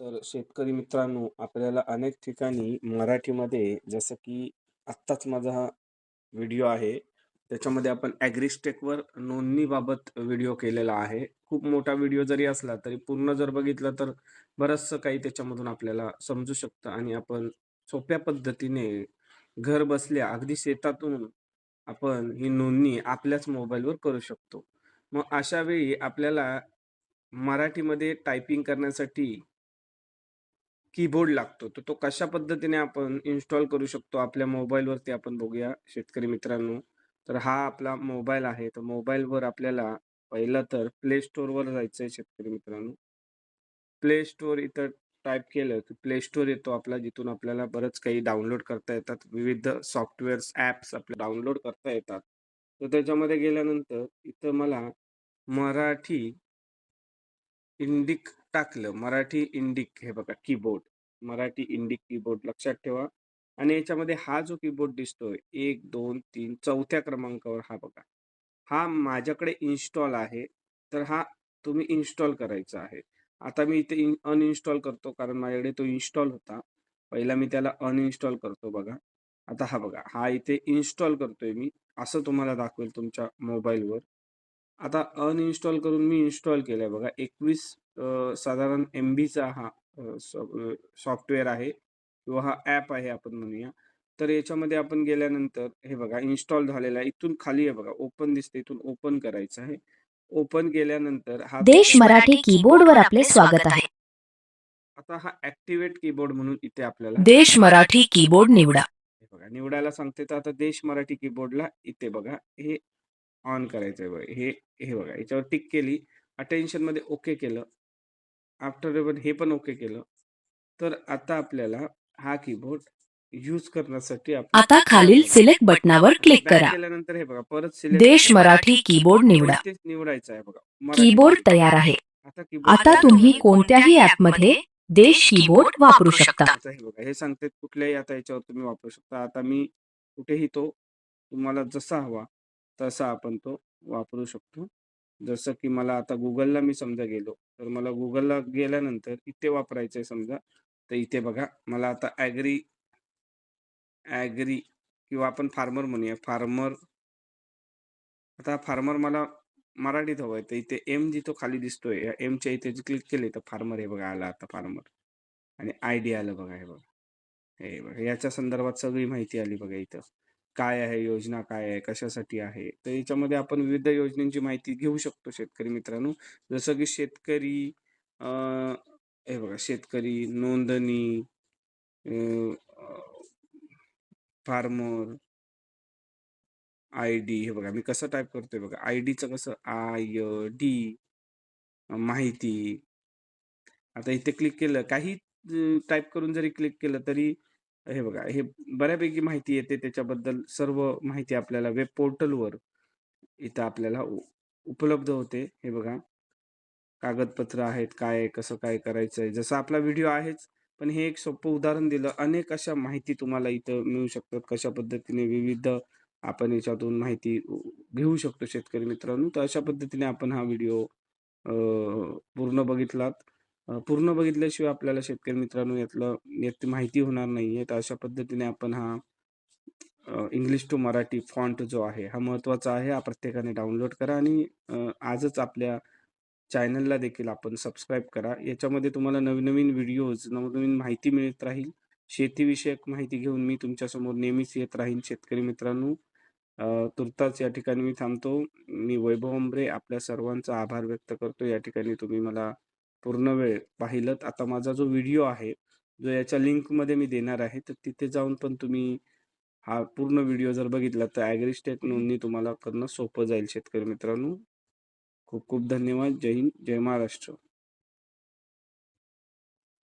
तर शेतकरी मित्रांनो, आपल्याला अनेक ठिकाणी मराठीमध्ये जसं की आत्ताच माझा हा व्हिडिओ आहे. त्याच्यामध्ये आपण ॲग्रीस्टेकवर नोंदणीबाबत व्हिडिओ केलेला आहे. खूप मोठा व्हिडिओ जरी असला, तरी पूर्ण जर बघितलं तर बरंचसं काही त्याच्यामधून आपल्याला समजू शकतं आणि आपण सोप्या पद्धतीने घर बसल्या अगदी शेतातून आपण ही नोंदणी आपल्याच मोबाईलवर करू शकतो. मग अशा वेळी आपल्याला मराठीमध्ये टायपिंग करण्यासाठी कीबोर्ड लागतो. तर तो कशा पद्धतीने आपण इन्स्टॉल करू शकतो आपल्या मोबाईलवरती आपण बघूया शेतकरी मित्रांनो. तर हा आपला मोबाईल आहे. तर मोबाईलवर आपल्याला पहिलं तर प्ले स्टोअरवर जायचं आहे शेतकरी मित्रांनो. प्ले स्टोअर इथं टाइप केलं की प्ले स्टोअर येतो आपला जिथून आपल्याला बरंच काही डाउनलोड करता येतात. विविध सॉफ्टवेअर्स, ॲप्स आपले डाउनलोड करता येतात. तर त्याच्यामध्ये गेल्यानंतर इथं मला मराठी इंडिक टाकलं. मराठी इंडिक हे बघा कीबोर्ड. मराठी इंडिक कीबोर्ड लक्षात ठेवा आणि याच्यामध्ये हा जो कीबोर्ड दिसतोय 1, 2, 3 चौथ्या क्रमांकावर हा बघा. हा माझ्याकडे इन्स्टॉल आहे. तर हा तुम्ही इन्स्टॉल करायचा आहे. आता मी इथे अनइन्स्टॉल करतो कारण माझ्याकडे तो इन्स्टॉल होता. पहिला मी त्याला अनइन्स्टॉल करतो बघा. आता हा बघा, हा इथे इन्स्टॉल करतोय मी. असं तुम्हाला दाखवेल तुमच्या मोबाईलवर. आता अनइन्स्टॉल करून मी इन्स्टॉल केलंय बघा. 21 साधारण एमबीचा हा अ, सॉफ्टवेअर आहे किंवा हा ॲप आहे आपण म्हणूया. तर याच्यामध्ये आपण गेल्यानंतर हे बघा इन्स्टॉल झालेला आहे. इथून खाली आहे बघा ओपन दिसते. इथून ओपन करायचं आहे. ओपन केल्यानंतर हा देश मराठी कीबोर्डवर आपले स्वागत आहे आता हा ॲक्टिव्हेट कीबोर्ड म्हणून इथे आपल्याला देश मराठी कीबोर्ड निवडा हे बघा निवडायला सांगते तर आता देश मराठी कीबोर्डला इथे बघा हे ऑन करायचं आहे बघा. हे हे बघा याच्यावर टिक केली. अटेन्शनमध्ये ओके केलं. आफ्टर हे पण ओके केलं. तर आता आपल्याला हा कीबोर्ड यूज करण्यासाठी आपण आता खालील सिलेक्ट बटनावर क्लिक करा केल्यानंतर हे बघा परत सिलेक्ट देश मराठी कीबोर्ड निवडा निवडायचं आहे बघा. मराठी कीबोर्ड तयार आहे आता कीबोर्ड आता तुम्ही कोणत्याही ॲपमध्ये देश कीबोर्ड वापरू शकता आता हे बघा हे सांगते कुठल्याही आता याच्यावर तुम्ही वापरू शकता. आता मी कुठेही तो तुम्हाला जसा हवा तसा आपण तो वापरू शकतो. जसं की मला आता गुगलला मी समजा गेलो, तर मला गुगलला गेल्यानंतर इथे वापरायचं आहे समजा, तर इथे बघा मला आता ॲग्री ॲग्री किंवा आपण फार्मर म्हणूया. फार्मर आता फार्मर मला मराठीत हवं आहे तर इथे एम जिथं खाली दिसतोय, या एमच्या इथे क्लिक केले तर फार्मर हे बघा आला आता फार्मर आणि आयडी आलं बघा हे बघा. हे बघा याच्या संदर्भात सगळी माहिती आली बघा इथं. काय आहे, योजना काय आहे, कशासाठी आहे. तर याच्यामध्ये आपण विविध योजनांची माहिती घेऊ शकतो शेतकरी मित्रांनो. जसं की शेतकरी हे बघा शेतकरी नोंदणी फार्मर आय डी हे बघा मी कसं टाइप करतोय बघा. आयडीचं कसं आय-डी माहिती. आता इथे क्लिक केलं काही टाईप करून जरी क्लिक केलं तरी हे बघा हे बऱ्यापैकी माहिती येते त्याच्याबद्दल सर्व माहिती आपल्याला वेब पोर्टलवर इथं आपल्याला उ उपलब्ध होते. हे बघा. कागदपत्र आहेत, काय आहे, कसं काय करायचं आहे जसं आपला व्हिडिओ आहेच, पण हे एक सोपं उदाहरण दिलं. अनेक अशा माहिती तुम्हाला इथं मिळू शकतात. कशा पद्धतीने विविध आपण याच्यातून माहिती उ घेऊ शकतो शेतकरी मित्रांनो. तर अशा पद्धतीने आपण हा व्हिडिओ पूर्ण बघितलात. पूर्ण बघितल्याशिवाय आपल्याला शेतकरी मित्रांनो यातलं यात माहिती होणार नाहीये. तर अशा पद्धतीने आपण हा इंग्लिश टू मराठी फॉन्ट जो आहे हा महत्त्वाचा आहे. हा प्रत्येकाने डाउनलोड करा आणि आजच आपल्या चॅनलला देखील आपण सबस्क्राईब करा. याच्यामध्ये तुम्हाला नवीन-नवीन व्हिडिओज, नवनवीन माहिती मिळत राहील. शेतीविषयक माहिती घेऊन मी तुमच्यासमोर नेहमीच येत राहीन शेतकरी मित्रांनो. तुर्ताच या ठिकाणी मी थांबतो. मी वैभव अंबरे आपल्या सर्वांचा आभार व्यक्त करतो. या ठिकाणी तुम्ही मला पूर्ण वेळ पाहिलत. आता माझा जो व्हिडिओ आहे, जो याच्या लिंकमध्ये मी देणार आहे, तर तिथे जाऊन पण तुम्ही हा पूर्ण व्हिडिओ जर बघितला तर ॲग्रीस्टेक नोंदणी तुम्हाला करणं सोपं जाईल शेतकरी मित्रांनो. खूप खूप धन्यवाद. जय हिंद, जय महाराष्ट्र.